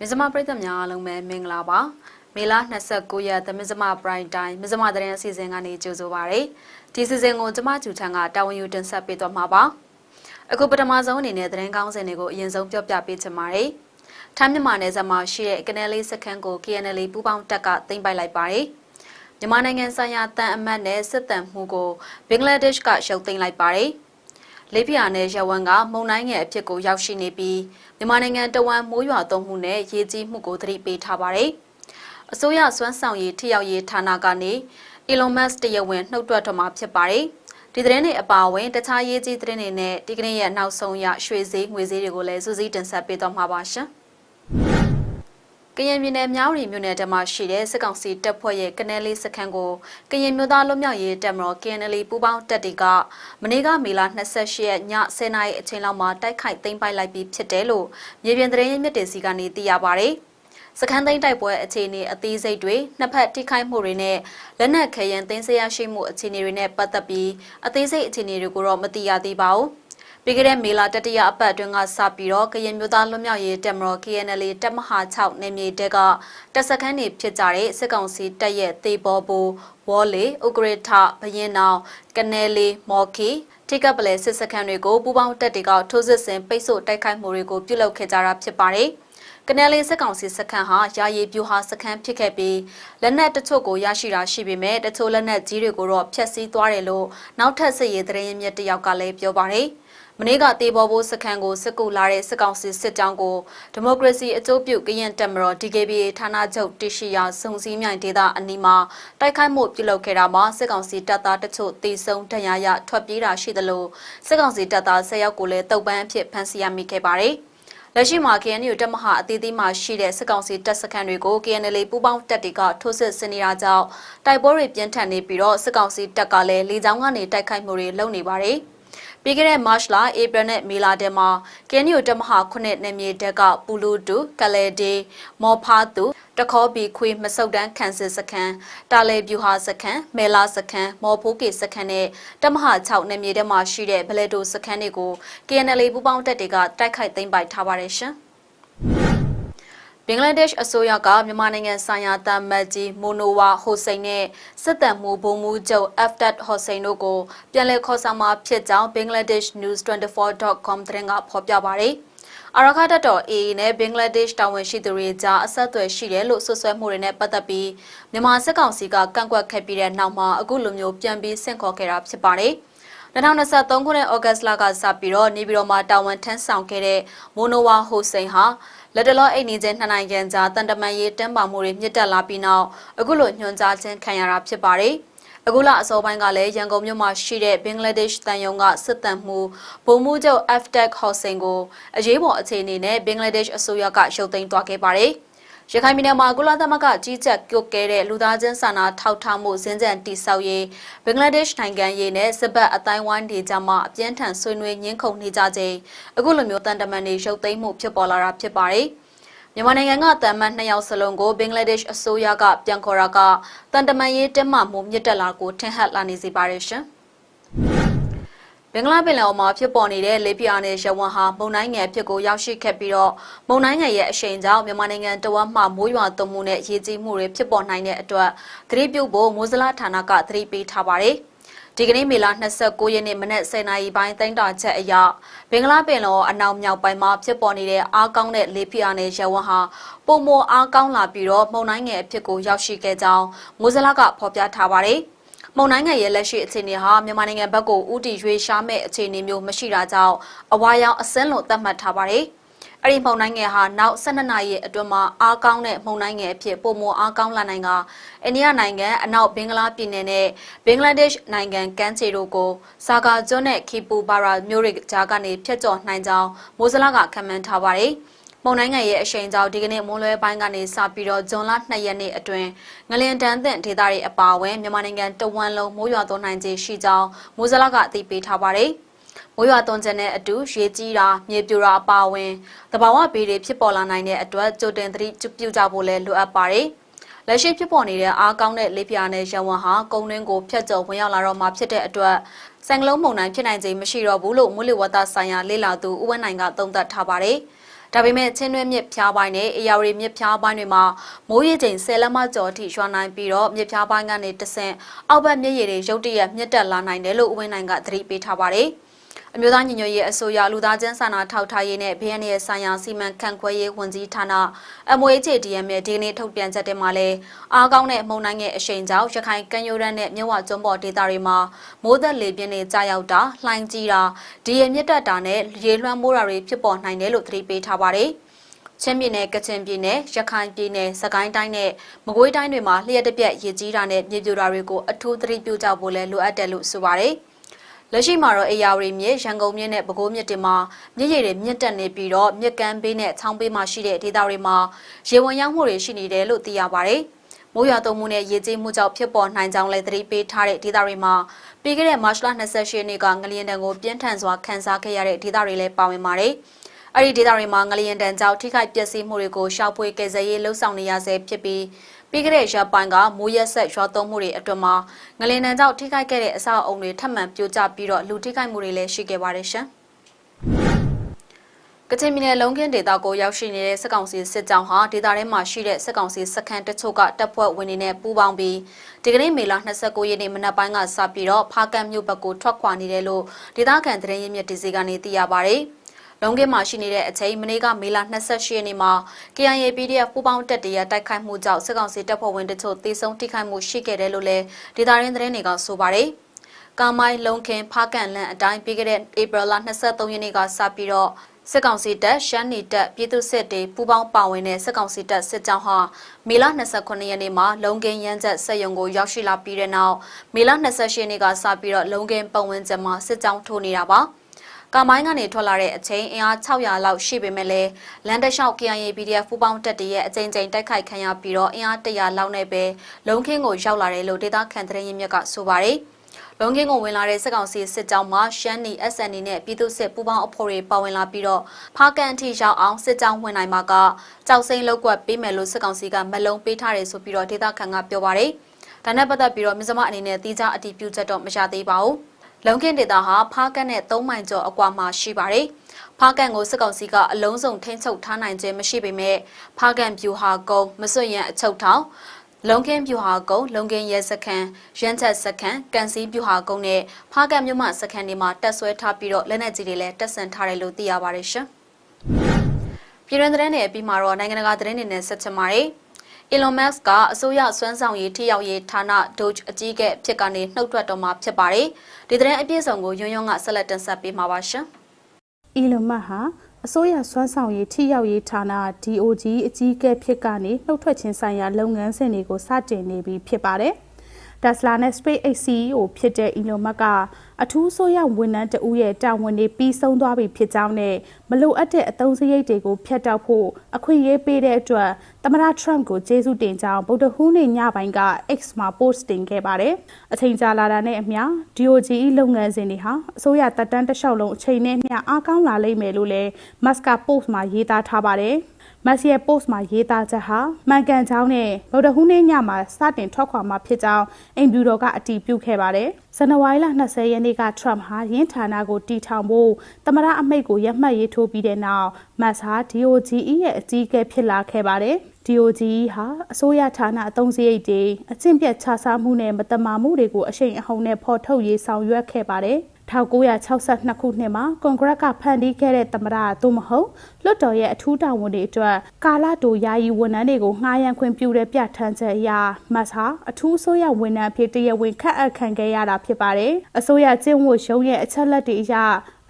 မြစမပရိသတ်များအားလုံးပဲမင်္ဂလာပါမေလ29ရက်သမစ္စမပရိုင်တိုင်းမြစမသတင်းအစီအစဉ်ကနေကြိုဆိုပါရစေဒီစီစဉ်ကိုကျမကျူထန်ကတာဝန်ယူတင်ဆက်ပေးသွားမှာပါအခုပထမဆုံးအနေနဲ့သတင်းကောင်းစင်တွေကိုအရင်ဆုံးပြောပြပေးချင်ပါတယ်ထိုင်းမြန်မာနယ်စပ်မှာရှိတဲ့ကနယ်လေးစခန်းကို KNL ပူးပေါင်းတပ်ကသိမ်းပိုက်လိုက်ပါတယ်မြန်မာနိုင်ငံဆိုင်ရာတန်အမတ်နဲ့စစ်တမ်းမှုကိုဘင်္ဂလားဒေ့ရှ်ကရှုပ်သိမ်းလိုက်ပါတယ် လေးပြာနဲ့ရဝမ်ကမုံတိုင်းငယ်အဖြစ်ကိုရောက်ရှိနေပြီးမြန်မာနိုင်ငံတဝမ်းမိုးရွာသွန်းမှုနဲ့ရေကြီးမှုကိုသတိပေးထားပါတယ်။အစိုးရစွမ်းဆောင်ရည်ထိရောက်ရေးဌာနကနေ Elon Musk တရားဝင်နှုတ်ထွက်တော်မှာဖြစ်ပါတယ်။ဒီသတင်းတွေအပါအဝင်တခြားရေးကြီးသတင်းတွေနဲ့ဒီကနေ့ရဲ့နောက်ဆုံးရရွှေဈေးငွေဈေးတွေကိုလည်းစူးစီးတင်ဆက်ပေးသွားမှာပါရှင်။ ကရင်ပြည်နယ်မြောင်းရီမြို့နယ်တမှာရှိတဲ့စစ်ကောင်စီတပ်ဖွဲ့ရဲ့ကနယ်လေးစခန်းကိုကရင်မျိုးသားလွတ်မြောက်ရေးတပ်မတော် KNL ပူးပေါင်းတပ်တွေကမနေ့ကမေလ28ရက်ည10:00နာရီအချိန်လောက်မှာတိုက်ခိုက်သိမ်းပိုက်လိုက်ပြီးဖြစ်တယ်လို့မြေပြင်သတင်းရင်းမြစ်တွေစီကနေသိရပါဗျ။စခန်းသိမ်းတိုက်ပွဲအခြေအနေအသေးစိတ်တွေနှစ်ဖက်ထိခိုက်မှုတွေနဲ့လက်နက်ခဲယံသိမ်းဆည်းရရှိမှုအခြေအနေတွေနဲ့ပတ်သက်ပြီးအသေးစိတ်အခြေအနေတွေကိုတော့မသိရသေးပါဘူး။ ပြီးခဲ့တဲ့မေလတတိယအပတ်အတွင်းကစပြီးတော့ကရင်မျိုးသားလွတ်မြောက်ရေးတပ်မတော် KNL တပ်မဟာ6နေမြေတဲကတပ်စခန်းတွေဖြစ်ကြတဲ့စစ်ကောင်စီတပ်ရဲ့သေဘောဘူဝေါ်လေဥကရထဘရင်နောင်ကနယ်လီမော်ခီထိကပ်ပလဲစစ်စခန်းတွေကိုပူးပေါင်းတပ်တွေကထိုးစစ်ဆင်ပိတ်ဆို့တိုက်ခိုက်မှုတွေကိုပြုလုပ်ခဲ့ကြတာဖြစ်ပါတယ်။ကနယ်လေးစက်ကောင်စီစခန်းဟာယာယီပြူဟာစခန်းဖြစ်ခဲ့ပြီးလက်နက်တချို့ကိုရရှိတာရှိပေမဲ့တချို့လက်နက်ကြီးတွေကိုတော့ဖျက်ဆီးသွားတယ်လို့နောက်ထပ်စစ်ရေးသတင်းရင်းမြစ်တယောက်ကလည်းပြောပါတယ်။ မနေ့ကတေဘောဘိုးစခန်းကိုစစ်ကူလာတဲ့စစ်ကောင်စီစစ်ကြောင်းကိုဒီမိုကရေစီအကျိုးပြုကရင်တက်မတော် DKBA ဌာနချုပ်တရှိရာစုံစည်းမြိုင်ဒေသအနီးမှာတိုက်ခိုက်မှုပြုလုပ်ခဲ့တာမှာစစ်ကောင်စီတပ်သားတချို့တေဆုံးဒဏ်ရာရထွက်ပြေးတာရှိသလိုစစ်ကောင်စီတပ်သား၁၀ယောက်ကိုလည်းတုပ်ပန်းအဖြစ်ဖမ်းဆီးရမိခဲ့ပါတယ်။လက်ရှိမှာ KNU တပ်မဟာအသီးသီးမှာရှိတဲ့စစ်ကောင်စီတပ်စခန်းတွေကို KNL ပူးပေါင်းတပ်တွေကထိုးစစ်ဆင်နေတာကြောင့်တိုက်ပွဲတွေပြင်းထန်နေပြီးတော့စစ်ကောင်စီတပ်ကလည်းလေကြောင်းကနေတိုက်ခိုက်မှုတွေလုပ်နေပါတယ်။ ပြီးခဲ့တဲ့ March လ April နဲ့မေလထဲမှာကင်းနီယိုတမဟာခုနှစ်နေမြေတက်ကပူလူတူကလေဒီမော်ဖာတူတခေါ်ဘီခွေမဆုတ်တန်းခန်းစစ်စခန်းတာလေပြူဟာစခန်းမဲလာစခန်းမော်ဖိုးကေစခန်းနဲ့တမဟာ6နေမြေထဲမှာရှိတဲ့ဘလက်တိုစခန်းတွေကို KNL ပူးပေါင်းတပ်တွေကတိုက်ခိုက်သိမ်းပိုက်ထားပါတယ်ရှင်။ ဘင်္ဂလားဒေ့ရှ်အစိုးရကမြန်မာနိုင်ငံဆိုင်ရာတမတ်ကြီးမိုနိုဝါဟိုစိန်နဲ့စစ်တမ်းမှုဘုံမှုချုပ် Aftat Hossein တို့ကိုပြန်လည်ခေါ်ဆောင်မှာဖြစ်ကြောင်း bangladeshnews24.com သတင်းကဖော်ပြပါတယ်။အရခတ်တော် AA နဲ့ဘင်္ဂလားဒေ့ရှ်တာဝန်ရှိသူတွေကြားအဆက်အသွယ်ရှိတယ်လို့ဆွဆွဲမှုတွေနဲ့ပတ်သက်ပြီးမြန်မာစစ်ကောင်စီကကန့်ကွက်ခဲ့ပြီးတဲ့နောက်မှာအခုလိုမျိုးပြန်ပြီးဆင့်ခေါ်ခဲ့တာဖြစ်ပါတယ်။2023ခုနှစ်ဩဂတ်လကစပြီးတော့နေပြည်တော်မှာတာဝန်ထမ်းဆောင်ခဲ့တဲ့မိုနိုဝါဟိုစိန်ဟာ လက်တလောအိမ်နေချင်းနှစ်နိုင်ငံကြားတန်တမန်ရေးတန်းပါမှုတွေမြင့်တက်လာပြီးနောက်အခုလိုညွှန်ကြားခြင်းခံရတာဖြစ်ပါတယ်။အခုလအစောပိုင်းကလည်းရန်ကုန်မြို့မှာရှိတဲ့ဘင်္ဂလားဒေ့ရှ်တန်ယုံကစစ်တမ်းမှုဗိုလ်မှူးချုပ် FTech ဟော့စင်ကိုအရေးပေါ်အခြေအနေနဲ့ဘင်္ဂလားဒေ့ရှ်အစိုးရကရုပ်သိမ်းသွားခဲ့ပါတယ်။ ရခိုင်ပြည်နယ်မှာကုလသမဂ္ဂကြီးကြပ်ပြုတ်ကဲတဲ့လူသားချင်းစာနာထောက်ထားမှုဇင်းကြံတိဆောက်ရေးဘင်္ဂလားဒေ့ရှ်နိုင်ငံရေးနဲ့စပတ်အတိုင်းဝိုင်းတွေကြားမှာအပြင်းထန်ဆွေးနွေးညှင်းခုန်နေကြချိန်အခုလိုမျိုးတန်တမန်တွေရုပ်သိမ်းမှုဖြစ်ပေါ်လာတာဖြစ်ပါတယ်။မြန်မာနိုင်ငံကတန်မတ်နှစ်ယောက်စလုံးကိုဘင်္ဂလားဒေ့ရှ်အစိုးရကပြန်ခေါ်တာကတန်တမန်ရေးတက်မှမှုမြင့်တက်လာကိုထင်ဟပ်လာနေစေပါတယ်ရှင်။ ဘင်္ဂလားပင်လယ်အော်မှာဖြစ်ပေါ်နေတဲ့လေပြင်းနဲ့ရဝမ်ဟာမုန်တိုင်းငယ်အဖြစ်ကိုရောက်ရှိခဲ့ပြီးတော့မုန်တိုင်းငယ်ရဲ့အရှိန်ကြောင့်မြန်မာနိုင်ငံတဝမ်းမှာမိုးရွာသွန်းမှုနဲ့ရေကြီးမှုတွေဖြစ်ပေါ်နိုင်တဲ့အတွက်သတိပြုဖို့မိုးစလားဌာနကသတိပေးထားပါတယ်။ဒီကနေ့မေလ29ရက်နေ့မနက်10:00နာရီပိုင်းတိုင်းတာချက်အရဘင်္ဂလားပင်လယ်အော်အနောက်မြောက်ပိုင်းမှာဖြစ်ပေါ်နေတဲ့အားကောင်းတဲ့လေပြင်းနဲ့ရဝမ်ဟာပုံမအားကောင်းလာပြီးတော့မုန်တိုင်းငယ်အဖြစ်ကိုရောက်ရှိခဲ့ကြောင်းမိုးစလားကဖော်ပြထားပါတယ်။ မုံနိုင်ငံရဲ့လက်ရှိအခြေအနေဟာမြန်မာနိုင်ငံဘက်ကိုဥတီရွေးရှားမဲ့အခြေအနေမျိုးမရှိတာကြောင့်အဝါရောင်အစင်းလို့သတ်မှတ်ထားပါတယ်။အဲ့ဒီမုံနိုင်ငံဟာနောက်12နာရီအတွင်းမှာအားကောင်းတဲ့မုံနိုင်ငံအဖြစ်ပုံမအားကောင်းလာနိုင်ကအိန္ဒိယနိုင်ငံအနောက်ဘင်္ဂလားပြည်နယ်နဲ့ဘင်္ဂလားဒေ့ရှ်နိုင်ငံကမ်းခြေတို့ကိုစာကာကျွန်းနဲ့ခီပူဘာရာမြို့ရိကြားကနေဖျက်ကျော်နိုင်ကြောင်းမိုးစလာကခန့်မှန်းထားပါတယ်။ မုန်တိုင်းငယ်ရဲ့အရှိန်ကြောင့်ဒီကနေ့မွန်းလွဲပိုင်းကနေစပြီးတော့ဇွန်လ2ရက်နေ့အတွင်းငလင်တန်းသင့်ဒေသတွေအပါအဝင်မြန်မာနိုင်ငံတဝန်းလုံးမိုးရွာသွန်းနိုင်ခြေရှိကြောင်းမိုးစလာကအသိပေးထားပါတယ်။မိုးရွာသွန်းခြင်းနဲ့အတူရေကြီးတာမြေပြိုတာအပါအဝင်သဘာဝဘေးတွေဖြစ်ပေါ်လာနိုင်တဲ့အတွက်ကြိုတင်သတိပြုကြဖို့လည်းလိုအပ်ပါတယ်။လက်ရှိဖြစ်ပေါ်နေတဲ့အားကောင်းတဲ့လေပြာနဲ့ရဝမ်ဟာကုန်းတွင်းကိုဖျက်ကျော်ဝင်ရောက်လာတော့မှဖြစ်တဲ့အတွက်စံကလုံးမုန်တိုင်းဖြစ်နိုင်ခြင်းမရှိတော့ဘူးလို့မိုးလေဝသဆိုင်ရာလေ့လာသူဦးဝင်းနိုင်ကသုံးသပ်ထားပါတယ်။ ဒါပေမဲ့ချင်းတွင်းမြစ်ဖျားပိုင်းနဲ့အေယာဝတီမြစ်ဖျားပိုင်းတွေမှာမိုးရေချိန်10လက်မကျော်အထိရွာနိုင်ပြီးတော့မြစ်ဖျားပိုင်းကနေတဆင့်အောက်ဘက်မြစ်ရေတွေရုတ်တရက်မြင့်တက်လာနိုင်တယ်လို့ဦးဝင်းနိုင်ကသတိပေးထားပါတယ်။ အမျိုးသားညီညွတ်ရေးအစိုးရလူသားချင်းစာနာထောက်ထားရေးနဲ့ BNN ရဲ့ဆိုင်ရာစီမံခန့်ခွဲရေးဝန်ကြီးဌာန MOHDM ရဲ့ဒီနေ့ထုတ်ပြန်ချက်တင်မှာလဲအားကောင်းတဲ့မုံတိုင်းရဲ့အရှိန်ကြောင့်ရခိုင်ကမ်းရိုးတန်းနဲ့မြဝကျွန်းပေါ်ဒေသတွေမှာမိုးသက်လေပြင်းတွေကြာရောက်တာလှိုင်းကြီးတာဒီရမြင့်တက်တာနဲ့ရေလွှမ်းမိုးတာတွေဖြစ်ပေါ်နိုင်တယ်လို့သတိပေးထားပါတယ်ချင်းပြည်နယ်ကချင်ပြည်နယ်ရခိုင်ပြည်နယ်စကိုင်းတိုင်းနဲ့မကွေးတိုင်းတွေမှာလျှက်တပြက်ရေကြီးတာနဲ့မြေပြိုတာတွေကိုအထူးသတိပြုကြဖို့လည်းလိုအပ်တယ်လို့ဆိုပါတယ်။ လက်ရှိမှာတော့အေယာဝတီမြစ်ရန်ကုန်မြစ်နဲ့ပဲခူးမြစ်တွေမှာမြစ်ရည်တွေမြင့်တက်နေပြီးတော့မြစ်ကမ်းဘေးနဲ့ချောင်းဘေးမှာရှိတဲ့ဒေသတွေမှာရေဝင်ရောက်မှုတွေရှိနေတယ်လို့သိရပါတယ်။မိုးရွာသွန်းမှုနဲ့ရေကြီးမှုကြောင့်ဖြစ်ပေါ်နိုင်ကြောင်းလည်းသတိပေးထားတဲ့ဒေသတွေမှာပြီးခဲ့တဲ့မတ်လ28ရက်နေ့ကငလျင်တံကိုပြင်းထန်စွာခန်းစားခဲ့ရတဲ့ဒေသတွေလည်းပါဝင်ပါတယ်။အဲ့ဒီဒေသတွေမှာငလျင်တံကြောင့်ထိခိုက်ပျက်စီးမှုတွေကိုရှောက်ဖွေကယ်ဆယ်ရေးလှုပ်ဆောင်နေရဆဲဖြစ်ပြီး ပြီးခဲ့တဲ့ရက်ပိုင်းကမိုးရက်ဆက်ရွာသွန်းမှုတွေအတွင်းမှာငလင်တန်းကြောင့်ထိခိုက်ခဲ့တဲ့အဆောက်အုံတွေထပ်မံပြိုကျပြီးတော့လူထိခိုက်မှုတွေလည်းရှိခဲ့ပါတယ်ရှင်။ကချင်ပြည်နယ်လုံးခင်းဒေသကိုရောက်ရှိနေတဲ့စစ်ကောင်စီစစ်ကြောင်းဟာဒေသထဲမှာရှိတဲ့စစ်ကောင်စီစခန်းတချို့ကတပ်ဖွဲ့ဝင်တွေနဲ့ပူးပေါင်းပြီးဒီကနေ့မေလ29ရက်နေ့မနက်ပိုင်းကစပြီးတော့ဖားကန့်မြို့ဘက်ကိုထွက်ခွာနေတယ်လို့ဒေသခံသတင်းရင်းမြစ်ဒီစီကနေသိရပါဗျ။ လုံကင်းမှာရှိနေတဲ့အချိန်မနေ့ကမေလ28ရက်နေ့မှာ KIA PDF ပူးပေါင်းတပ်တွေရတိုက်ခိုက်မှုကြောင့်စစ်ကောင်စီတပ်ဖွဲ့ဝင်တို့သေဆုံးထိခိုက်မှုရှိခဲ့တယ်လို့လည်းဒေတာရင်းသတင်းတွေကဆိုပါတယ်။ကာမိုင်းလုံခင်ဖားကန်လန်အတိုင်းပြီးခဲ့တဲ့ဧပြီလ23ရက်နေ့ကစပြီးတော့စစ်ကောင်စီတပ်ရှမ်းနီတပ်ပြည်သူစစ်တွေပူးပေါင်းပါဝင်တဲ့စစ်ကောင်စီတပ်စစ်ကြောင်းဟာမေလ29ရက်နေ့မှာလုံကင်းရန်ချက်ဆက်ရုံကိုရောက်ရှိလာပြီးတဲ့နောက်မေလ28ရက်နေ့ကစပြီးတော့လုံကင်းပတ်ဝန်းကျင်မှာစစ်ကြောင်းထိုးနေတာပါ။ ကာမိုင်းကနေထွက်လာတဲ့အချိန်အင်အား600လောက်ရှိပေမဲ့လည်းလန်တလျှောက် KIA PDF ပူးပေါင်းတပ်တရဲ့အကြိမ်ကြိမ်တိုက်ခိုက်ခံရပြီးတော့အင်အား100လောက်နဲ့ပဲလုံခင်းကိုရောက်လာတယ်လို့ဒေသခံသတင်းရင်းမြစ်ကဆိုပါတယ်။လုံခင်းကိုဝင်လာတဲ့စစ်ကောင်စီစစ်ကြောင်းမှာရှမ်းနီ SND နဲ့ပြည်သူ့စစ်ပူးပေါင်းအဖွဲ့တွေပါဝင်လာပြီးတော့ဖားကန်အထိရောက်အောင်စစ်ကြောင်းဝင်နိုင်မှာကကြောက်စိမ့်လောက်ကွက်ပေးမယ်လို့စစ်ကောင်စီကမလုံးပေးထားတယ်ဆိုပြီးတော့ဒေသခံကပြောပါတယ်။ဒါနဲ့ပတ်သက်ပြီးတော့မြစမအနေနဲ့တိကျအတည်ပြုချက်တော့မရသေးပါဘူး။ လုံခင်းဒေသဟာဖားကန့်နဲ့၃မိုင်ကျော်အကွာမှာရှိပါတယ်။ဖားကန့်ကိုစစ်ကောင်စီကအလုံးစုံထိန်းချုပ်ထားနိုင်ခြင်းမရှိပေမဲ့ဖားကန့်ပြူဟာကုန်းမစွန့်ရန်အချုပ်ထောင်လုံခင်းပြူဟာကုန်းလုံခင်းရဲစခန်းရန်ချက်စခန်းကန်စီပြူဟာကုန်းနဲ့ဖားကန့်မြို့မှစခန်းတွေမှာတက်ဆွဲထားပြီးတော့လက်နက်ကြီးတွေလည်းတက်ဆန်ထားတယ်လို့သိရပါတယ်ရှင်။ပြည်တွင်းသတင်းတွေအပြီးမှာတော့နိုင်ငံတကာသတင်းတွေနဲ့ဆက်ချင်ပါတယ်။ Elon Musk ကအစိုးရစွမ်းဆောင်ရည်ထိရောက်ရေးဌာန Doge အကြီးအကဲဖြစ်ကနေနှုတ်ထွက်တော်မှာဖြစ်ပါတယ်။ဒီသတင်းအပြည့်စုံကိုယွန်းယွန်းကဆက်လက်တင်ဆက်ပေးမှာပါရှင်။ Elon Musk ဟာအစိုးရစွမ်းဆောင်ရည်ထိရောက်ရေးဌာန DOG အကြီးအကဲဖြစ်ကနေနှုတ်ထွက်ခြင်းဆိုင်ရာလုပ်ငန်းစဉ်တွေကိုစတင်နေပြီဖြစ်ပါတယ်။ Tesla နဲ့ SpaceX CEO ဖြစ်တဲ့ Elon Musk ကအထူးဆိုးရဝန်ထမ်းတဦးရဲ့တာဝန်တွေပြီးဆုံးသွားပြီဖြစ်ကြောင်းနဲ့မလိုအပ်တဲ့အသုံးစရိတ်တွေကိုဖျက်တောက်ဖို့အခွင့်အရေးပေးတဲ့အတွက်သမ္မတ Trump ကိုကျေးဇူးတင်ကြောင်းဗုဒ္ဓဟူးနေ့ညပိုင်းက X မှာ post တင်ခဲ့ပါတယ်။အချိန်ကြာလာတာနဲ့အမျှ DOGE လုပ်ငန်းစဉ်တွေဟာအစိုးရတပ်တန်းတစ်လျှောက်လုံးအချိန်နဲ့မျှအားကောင်းလာလိမ့်မယ်လို့လည်း Musk က post မှာရေးသားထားပါတယ်။ မက်ဆီရဲ့ post မှာရေးသားချက်ဟာမှန်ကန်ကြောင်းနဲ့ဗုဒ္ဓဟူးနေ့ညမှာစတင်ထွက်ခွာမှာဖြစ်ကြောင်းအိမ်ဖြူတော်ကအတည်ပြုခဲ့ပါတယ်။ဇန်နဝါရီလ20ရက်နေ့က Trump ဟာရင်းဌာနကိုတီထောင်ဖို့သမရအမိတ်ကိုရမှတ်ရေးထိုးပြီးတဲ့နောက်မတ်ဟာ DOGE ရဲ့အကြီးအကဲဖြစ်လာခဲ့ပါတယ်။ DOGE ဟာအစိုးရဌာနအသုံးစရိတ်တွေအကျင့်ပြတ်ခြစားမှုနဲ့မတမာမှုတွေကိုအရှိန်အဟုန်နဲ့ဖော်ထုတ်ရေးဆောင်ရွက်ခဲ့ပါတယ်။ 1962ခုနှစ်မှာကွန်ဂရက်ကဖန်တီးခဲ့တဲ့သမ္မတသို့မဟုတ်လွှတ်တော်ရဲ့အထူးတာဝန်တွေအတွက်ကာလတိုယာယီဝန်ထမ်းတွေကိုငှားရမ်းခွင့်ပြုတဲ့ပြဋ္ဌာန်းချက်အရမတ်ဟာအထူးအစိုးရဝန်ထမ်းဖြစ်တရားဝင်ခန့်အပ်ခံခဲ့ရတာဖြစ်ပါတယ်။အစိုးရကျင့်ဝတ်ရုံးရဲ့အချက်လက်တွေအရ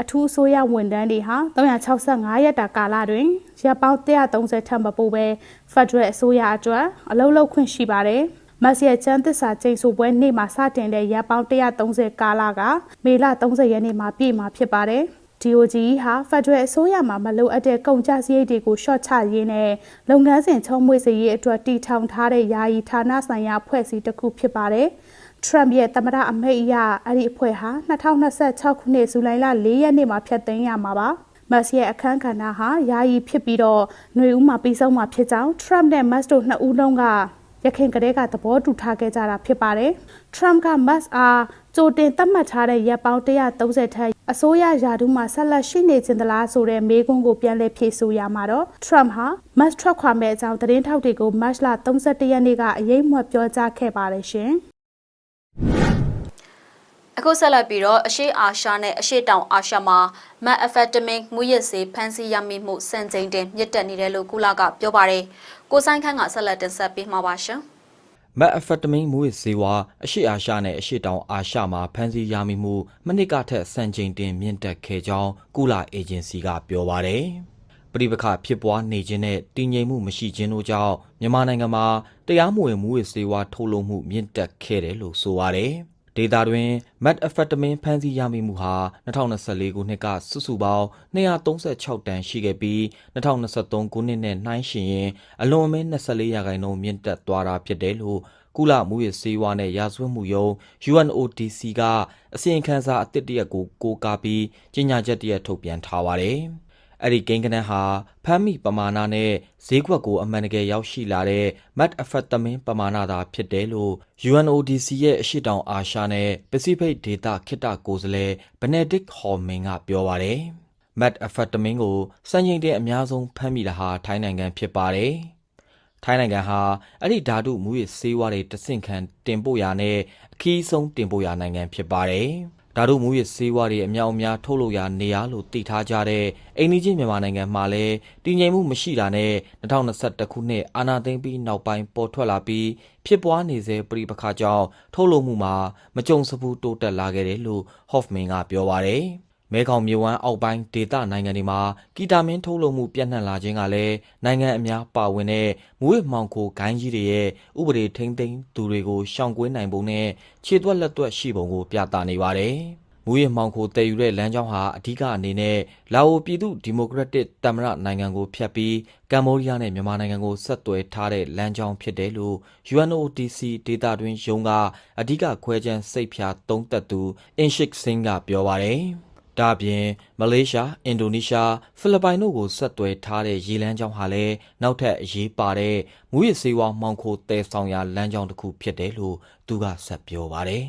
အထူးအစိုးရဝန်ထမ်းတွေဟာ365ရက်တာကာလတွင်ရပ်ပေါင်း130ထပ်မပိုပဲဖက်ဒရယ်အစိုးရအတွက်အလုပ်လုပ်ခွင့်ရှိပါတယ်။ မတ်ရဲ့ချမ်းသစ္စာကျိန်ဆိုပွဲနေ့မှာစတင်တဲ့ရပ်ပေါင်း130ကာလကမေလ30ရက်နေ့မှာပြည့်မှာဖြစ်ပါတယ်။ DOG ဟာဖက်ဒရယ်အစိုးရမှာမလိုအပ်တဲ့ကုန်ကျစရိတ်တွေကိုရှော့ချရင်းနဲ့လုပ်ငန်းစဉ်ချုံးမွေစေရေးအတွက်တည်ထောင်ထားတဲ့ယာယီဌာနဆိုင်ရာဖွဲ့စည်းတစ်ခုဖြစ်ပါတယ်။ Trump ရဲ့သမ္မတအမိန့်အရအဲ့ဒီအဖွဲ့ဟာ2026ခုနှစ်ဇူလိုင်လ4ရက်နေ့မှာဖျက်သိမ်းရမှာပါ။မတ်ရဲ့အခန်းကဏ္ဍဟာယာယီဖြစ်ပြီးတော့ຫນွေဦးမှာပြီးဆုံးမှာဖြစ်ကြောင်း Trump နဲ့ Musk တို့နှစ်ဦးလုံးက ရခင်ကတည်းကသဘောတူထားခဲ့ကြတာဖြစ်ပါတယ်။ Trump က Musk အားကြိုတင်သတ်မှတ်ထားတဲ့ရပ်ပေါင်း130ထက်အစိုးရယာဒူးမှာဆက်လက်ရှိနေခြင်းသလားဆိုတဲ့မေးခွန်းကိုပြန်လည်ဖြေဆိုရမှာတော့ Trump ဟာမတ်ထွက်ခွာမဲ့အကြောင်းသတင်းထောက်တွေကိုမတ်လ31ရက်နေ့ကအရေးမွတ်ပြောကြားခဲ့ပါတယ်ရှင်။အ ခုဆက်လက်ပြီးတော့အရှိအာရှနဲ့အရှိတောင်အာရှမှာမက်အဖက်တမင်မူရစ်စေးဖမ်းဆီးရမိမှုစံချိန်တင်မြင့်တက်နေတယ်လို့ကုလကပြောပါတယ်။ကိုဆိုင်ခန့်ကဆက်လက်တင်ဆက်ပေးမှာပါရှင်။မက်အဖက်တမင်းမူရစ်ဆေးဝါးအရှိအာရှနဲ့အရှိတောင်အာရှမှာဖမ်းဆီးရမိမှုမနစ်ကထက်စံချိန်တင်မြင့်တက်ခဲ့ကြောင်းကုလအေဂျင်စီကပြောပါတယ်။ပြည်ပခဖြစ်ပွားနေခြင်းနဲ့တည်ငြိမ်မှုမရှိခြင်းတို့ကြောင့်မြန်မာနိုင်ငံမှာတရားမဝင်မူရစ်ဆေးဝါးထုတ်လုပ်မှုမြင့်တက်ခဲ့တယ်လို့ဆိုပါတယ်။ ဒေတာတွင်မက်အဖက်တမင်းဖမ်းဆီးရမိမှုဟာ2024ခုနှစ်ကစုစုပေါင်း236တန်ရှိခဲ့ပြီး2023ခုနှစ်နဲ့နှိုင်းယှဉ်ရင်အလွန်အမင်း24ရာခိုင်နှုန်းမြင့်တက်သွားတာဖြစ်တယ်လို့ကုလမှုရေးစေဝါနဲ့ရာဇဝတ်မှုယုံ UNODC ကအစီရင်ခံစာအသစ်တရက်ကိုကိုးကားပြီးကြေညာချက်တရက်ထုတ်ပြန်ထားပါတယ်။ အဲ့ဒီကိန်းကနန်းဟာဖမ်းမိပမာဏနဲ့ဈေးကွက်ကိုအမှန်တကယ်ရောက်ရှိလာတဲ့ Mat Amphetamine ပမာဏသာဖြစ်တယ်လို့ UNODC ရဲ့အရှိတောင်အာရှနဲ့ Pacific ဒေသခိတကိုယ်စားလှယ် Benedict Horman ကပြောပါတယ်။ Mat Amphetamine ကိုစံချိန်တင်အများဆုံးဖမ်းမိတာဟာထိုင်းနိုင်ငံဖြစ်ပါတယ်။ထိုင်းနိုင်ငံဟာအဲ့ဒီဓာတုမူရစ်ဆေးဝါးတွေတဆင့်ခံတင်ပို့ရာနဲ့အခီးဆုံးတင်ပို့ရာနိုင်ငံဖြစ်ပါတယ်။ ဓာတုမူရစ်ဆေးဝါးတွေအမြောက်အများထုတ်လုပ်ရာနေရာလို့သိထားကြတဲ့အိန္ဒိချင်းမြန်မာနိုင်ငံမှာလည်းတည်ငြိမ်မှုမရှိတာနဲ့2021ခုနှစ်အာဏာသိမ်းပြီးနောက်ပိုင်းပေါ်ထွက်လာပြီးဖြစ်ပွားနေစေပြည်ပခါကြောင့်ထုတ်လုပ်မှုမှာမကြုံစဘူးတိုးတက်လာခဲ့တယ်လို့ Hoffman ကပြောပါတယ်။ မဲခေါင်မြေဝမ်းအောက်ပိုင်းဒေသနိုင်ငံတွေမှာကီတာမင်းထုတ်လုပ်မှုပြန့်နှံ့လာခြင်းကလည်းနိုင်ငံအများပါဝင်တဲ့မူဝစ်မှောင်ခိုဂိုင်းကြီးတွေရဲ့ဥပဒေထိန်းသိမ်းသူတွေကိုရှောင်ကွင်းနိုင်ပုံနဲ့ခြေသွက်လက်သွက်ရှိပုံကိုပြသနေပါတယ်။မူရစ်မှောင်ခိုတည်ယူတဲ့လမ်းကြောင်းဟာအဓိကအနေနဲ့လာအိုပြည်သူဒီမိုကရက်တစ်သမ္မတနိုင်ငံကိုဖျက်ပြီးကမ္ဘောဒီးယားနဲ့မြန်မာနိုင်ငံကိုဆက်သွယ်ထားတဲ့လမ်းကြောင်းဖြစ်တယ်လို့ UNODC ဒေတာတွင်ရုံးကအဓိကခွဲခြမ်းစိတ်ဖြာသုံးသက်သူအင်ရှစ်စင်းကပြောပါတယ်။ ဒါ့အပြင်မလေးရှားအင်ဒိုနီးရှားဖိလစ်ပိုင်တို့ကိုဆက်သွယ်ထားတဲ့ရေလမ်းကြောင်းဟာလည်းနောက်ထပ်အရေးပါတဲ့မူရစ်စေဝါမှောင်ခိုတည်ဆောင်ရာလမ်းကြောင်းတစ်ခုဖြစ်တယ်လို့သူကဆက်ပြောပါတယ်။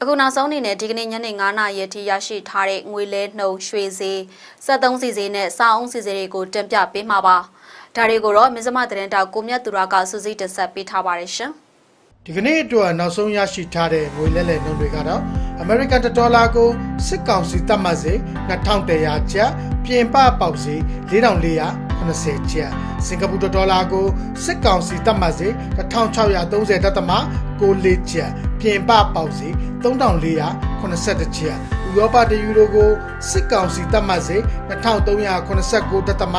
အခုနောက်ဆုံးအနေနဲ့ဒီကနေ့ညနေ9:00နာရီထိရရှိထားတဲ့ငွေလဲနှုန်းရွှေဈေး73စီဈေးနဲ့စာအုံးစီဈေးတွေကိုတင်ပြပေးမှာပါ။ဒါတွေကိုတော့မင်းစမသတင်းတောက်ကိုမြတ်သူရကစူးစီးတင်ဆက်ပေးထားပါတယ်ရှင်။ဒီကနေ့အတွက်နောက်ဆုံးရရှိထားတဲ့ငွေလဲလှယ်နှုန်းတွေကတော့ American ဒေါ်လာကိုစစ်ကောင်စီတတ်မှတ်စေ2100ကျပ်ပြင်ပပေါက်စေ4480ကျပ်စင်ကာပူဒေါ်လာကိုစစ်ကောင်စီတတ်မှတ်စေ1630တက်သမ64ကျပ်ပြင်ပပေါက်စေ3480ကျပ်ဥရောပတယူရိုကိုစစ်ကောင်စီတတ်မှတ်စေ2389တက်သမ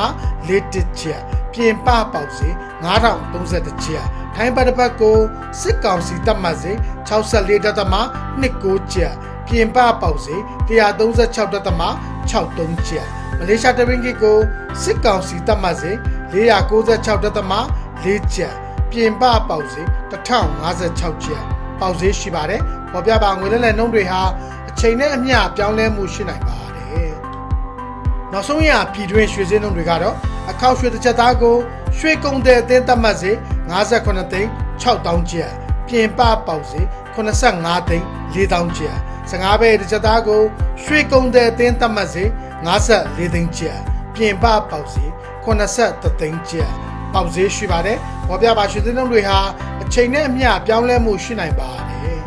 41ကျပ်ပြင်ပပေါက်စေ9030ကျပ် ထိုင်းပတ်တစ်ပတ်ကိုစစ်ကောင်စီတပ်မှတ်စေ64ဒသမ29ကျပ်ပြင်ပပေါက်စေ136ဒသမ63ကျပ်မလေးရှားတရင်းဂစ်ကိုစစ်ကောင်စီတပ်မှတ်စေ496ဒသမ4ကျပ်ပြင်ပပေါက်စေ1056ကျပ်ပေါက်စေရှိပါတယ်ပေါ်ပြပါငွေလဲလဲနှုန်းတွေဟာအချိန်နဲ့အမျှပြောင်းလဲမှုရှိနိုင်ပါတယ်နောက်ဆုံးရပြည်တွင်းရွှေစင်းနှုန်းတွေကတော့အခောက်ရွှေတစ်ချက်သားကိုရွှေကုံတဲ့အသင်းသတ်မှတ်စေ 58သိန်း6000ကျပ်ပြင်ပပေါက်စေ85သိန်း4000ကျပ်15ပဲတစ်ချက်သားကိုရွှေကုံတဲ့အသင်းသတ်မှတ်စေ54သိန်းကျပ်ပြင်ပပေါက်စေ83သိန်းကျပ်ပေါက်စေရှိပါတယ်ဘောပြပါရွှေသင်းနှုန်းတွေဟာအချိန်နဲ့အမျှပြောင်းလဲမှုရှိနိုင်ပါတယ်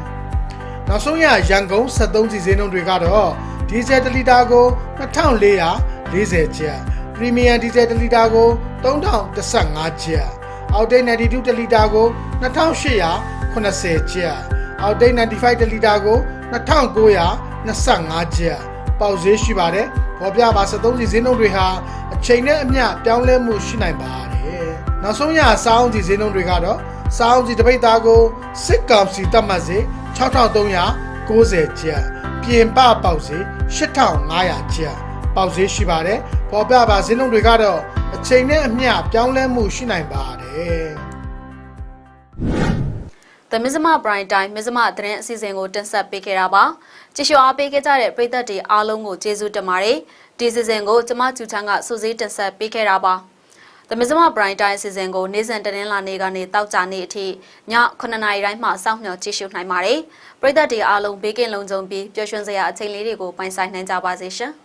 နောက်ဆုံးရရန်ကုန်73စီစင်းနှုန်းတွေကတော့ဒီဇယ်1လီတာကို2440ကျပ်ပရီမီယံဒီဇယ်1လီတာကို3015ကျပ် အောက်တိတ်92တလီတာကို2880ကျပ်အောက်တိတ်95တလီတာကို2925ကျပ်ပေါက်ဈေးရှိပါတယ်ပေါ်ပြပါ73စီဈေးနှုန်းတွေဟာအချိန်နဲ့အမျှပြောင်းလဲမှုရှိနိုင်ပါတယ်နောက်ဆုံးရစောင်းစီဈေးနှုန်းတွေကတော့စောင်းစီတပိတ်သားကိုစစ်ကောင်စီတတ်မှတ်စေ6390ကျပ်ပြင်ပပေါက်ဈေး8500ကျပ်ပေါက်ဈေးရှိပါတယ်ပေါ်ပြပါဈေးနှုန်းတွေကတော့အချိန်နဲ့အမျှပြောင်းလဲမှုရှိနိုင်ပါတယ် The Mizama Prime Time မဇ္ဈမသတင်းအစီအစဉ်ကိုတင်ဆက်ပေးခဲ့တာပါကြည့်ရှုအားပေးခဲ့ကြတဲ့ပရိသတ်တွေအားလုံးကိုကျေးဇူးတင်ပါတယ်ဒီအစီအစဉ်ကိုကျမကျူချန်းကစူးစီးတင်ဆက်ပေးခဲ့တာပါသမဇမပရိုင်တိုင်းအစီအစဉ်ကိုနေ့စဉ်တနင်္လာနေ့ကနေတောက်ကြနေ့အထိည9နာရီတိုင်းမှာစောင့်မျှော်ကြည့်ရှုနိုင်ပါတယ်။ပရိသတ်တွေအားလုံးဘေးကင်းလုံခြုံပြီးပျော်ရွှင်စရာအချိန်လေးတွေကိုပိုင်ဆိုင်နိုင်ကြပါစေရှင်။